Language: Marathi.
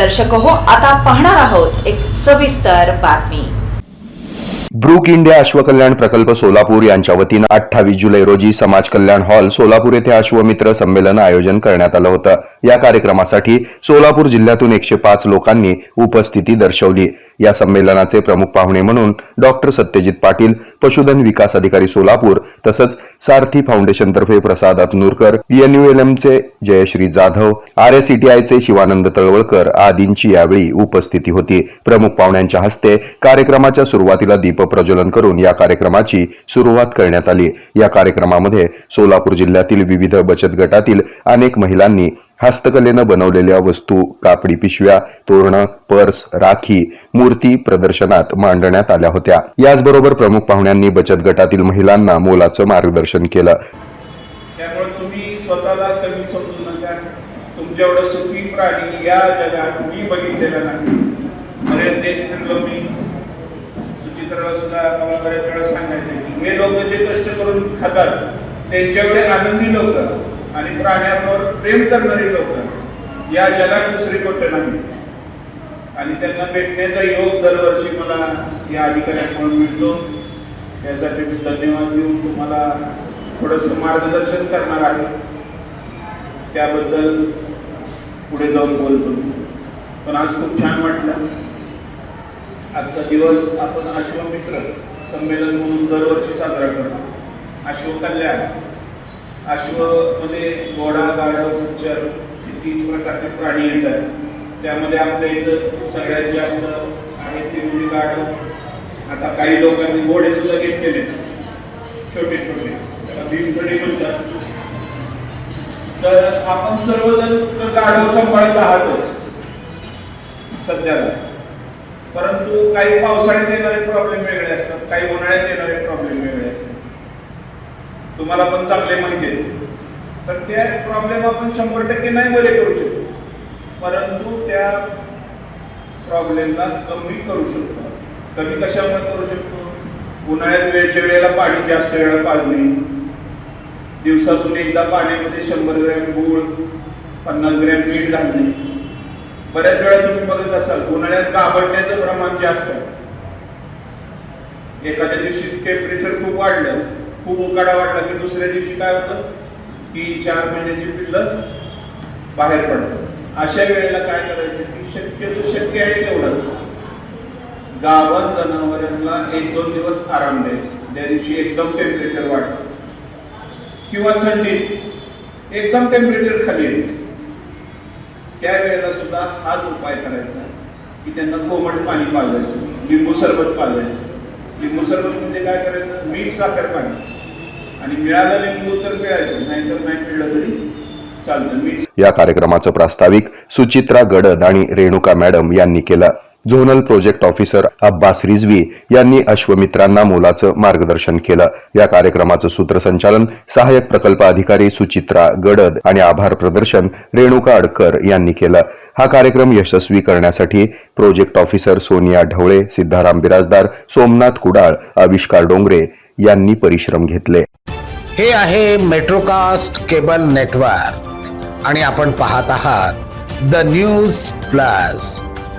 दर्शक हो आता पाहणार आहोत एक सविस्तर बातमी. ब्रूक इंडिया अश्वकल्याण प्रकल्प सोलापूर यांच्या वतीनं अठ्ठावीस जुलै रोजी समाज कल्याण हॉल सोलापूर येथे अश्वमित्र संमेलन आयोजन करण्यात आलं होतं. या कार्यक्रमासाठी सोलापूर जिल्ह्यातून एकशे पाच लोकांनी उपस्थिती दर्शवली. या संमेलनाचे प्रमुख पाहुणे म्हणून डॉक्टर सत्यजित पाटील पशुधन विकास अधिकारी सोलापूर तसंच सारथी फाउंडेशनतर्फे प्रसाद अतनूरकर चे जयश्री जाधव आर एस चे शिवानंद तळवळकर आदींची यावेळी उपस्थिती होती. प्रमुख पाहुण्यांच्या हस्ते कार्यक्रमाच्या सुरुवातीला दीप प्रज्वलन करून या कार्यक्रमाची सुरुवात करण्यात आली. या कार्यक्रमामध्ये सोलापूर जिल्ह्यातील विविध बचत गटातील अनेक महिलांनी हस्तकलेनं बनवलेल्या वस्तू कापडी पिशव्या तोरणं पर्स राखी मूर्ती प्रदर्शनात मांडण्यात आल्या होत्या. याचबरोबर प्रमुख पाहुण्यांनी बचत गटातील महिलांना मोलाचं मार्गदर्शन केलं. त्यामुळे तुम्ही स्वतःला कमी समजू नका. तुमच्या एवढं सुखी प्राणी या जगात मी बघितलेला नाही. बरेच देश फिरलो मी. सुचित्राला सुद्धा मला बऱ्याच वेळा सांगायचे हे लोक जे कष्ट करून खातात त्यांच्याकडे आनंदी लोक आणि प्राण्यांवर प्रेम करणारी लोक या जगात दुसरी कुठे नाही. आणि त्यांना भेटण्याचा योग दरवर्षी मला या अधिकाऱ्यांकडून मिळतो. त्यासाठी मी धन्यवाद देऊन तुम्हाला थोडंसं मार्गदर्शन करणार आहे. त्याबद्दल पुढे जाऊन बोलतो. पण आज खूप छान वाटलं. आजचा दिवस आपण अश्वमित्र संमेलन म्हणून दरवर्षी साजरा करतो. अश्वकल्याण अश्वमध्ये अश्वमध्ये घोडा गाढव खच्चर हे तीन प्रकारचे प्राणी येतात. त्यामध्ये आपल्या इथं सगळ्यात जास्त आहे ते म्हणजे गाढव. आता काही लोकांनी घोडे सुद्धा घेतलेले छोटे छोटे. त्याला भीमथडी म्हणतात. तर आपण सर्वजण तर गाढव सांभाळत आहातच. सध्याला. परंतु काही पावसाळ्यात येणारे प्रॉब्लेम वेगळे असतात काही उन्हाळ्यात येणारे प्रॉब्लेम वेगळे तुम्हाला पण चांगले माहिती आहे तर त्या प्रॉब्लेम आपण शंभर टक्के नाही बरे करू शकतो. परंतु त्या प्रॉब्लेमला कमी करू शकतो. कमी कशामुळे करू शकतो? उन्हाळ्यात वेळच्या वेळेला पाणी जास्त वेळा पाजणे. दिवसातून एकदा पाण्यामध्ये शंभर ग्रॅम गूळ पन्नास ग्रॅम मीठ घालणे. बऱ्याच वेळा तुम्ही बघत असाल उन्हाळ्यात गाबडण्याचं प्रमाण जास्त आहे. एखाद्या दिवशी टेम्परेचर खूप वाढलं खूप उकाडा वाढला की दुसऱ्या दिवशी काय होतं? तीन चार महिन्याची पिल्लं बाहेर पडतात. अशा वेळेला काय करायचं की शक्यतो शक्य आहे तेवढं गावात जनावरांना एक दोन दिवस आराम द्यायचा. त्या दिवशी एकदम टेम्परेचर वाढतं. किंवा थंडीत एकदम टेम्परेचर खाली येते. त्यावेळेला सुद्धा हाच उपाय करायचा की त्यांना कोमट पाणी पाजायचं. लिंबू सरबत पाजायचं. लिंबू म्हणजे काय करायचं? मीठ साखर पाणी. आणि मिळालं लिंबू तर पिळायचं नाहीतर नाही मिळलं तरी चालतं. मीठ. या कार्यक्रमाचं प्रास्ताविक सुचित्रा गडद आणि रेणुका मॅडम यांनी केलं. Zonal project officer Abbas Rizvi यांनी अश्वमित्रांना मोलाचं मार्गदर्शन केलं. या कार्यक्रमाचं सूत्रसंचालन सहाय्यक प्रकल्प अधिकारी सुचित्रा गडद आणि आभार प्रदर्शन रेणुका अडकर यांनी केलं. हा कार्यक्रम यशस्वी करण्यासाठी प्रोजेक्ट ऑफिसर सोनिया ढवळे सिद्धाराम बिराजदार सोमनाथ कुडाळ आविष्कार डोंगरे यांनी परिश्रम घेतले. हे आहे मेट्रोकास्ट केबल नेटवर्क आणि आपण पाहत आहात the news plus.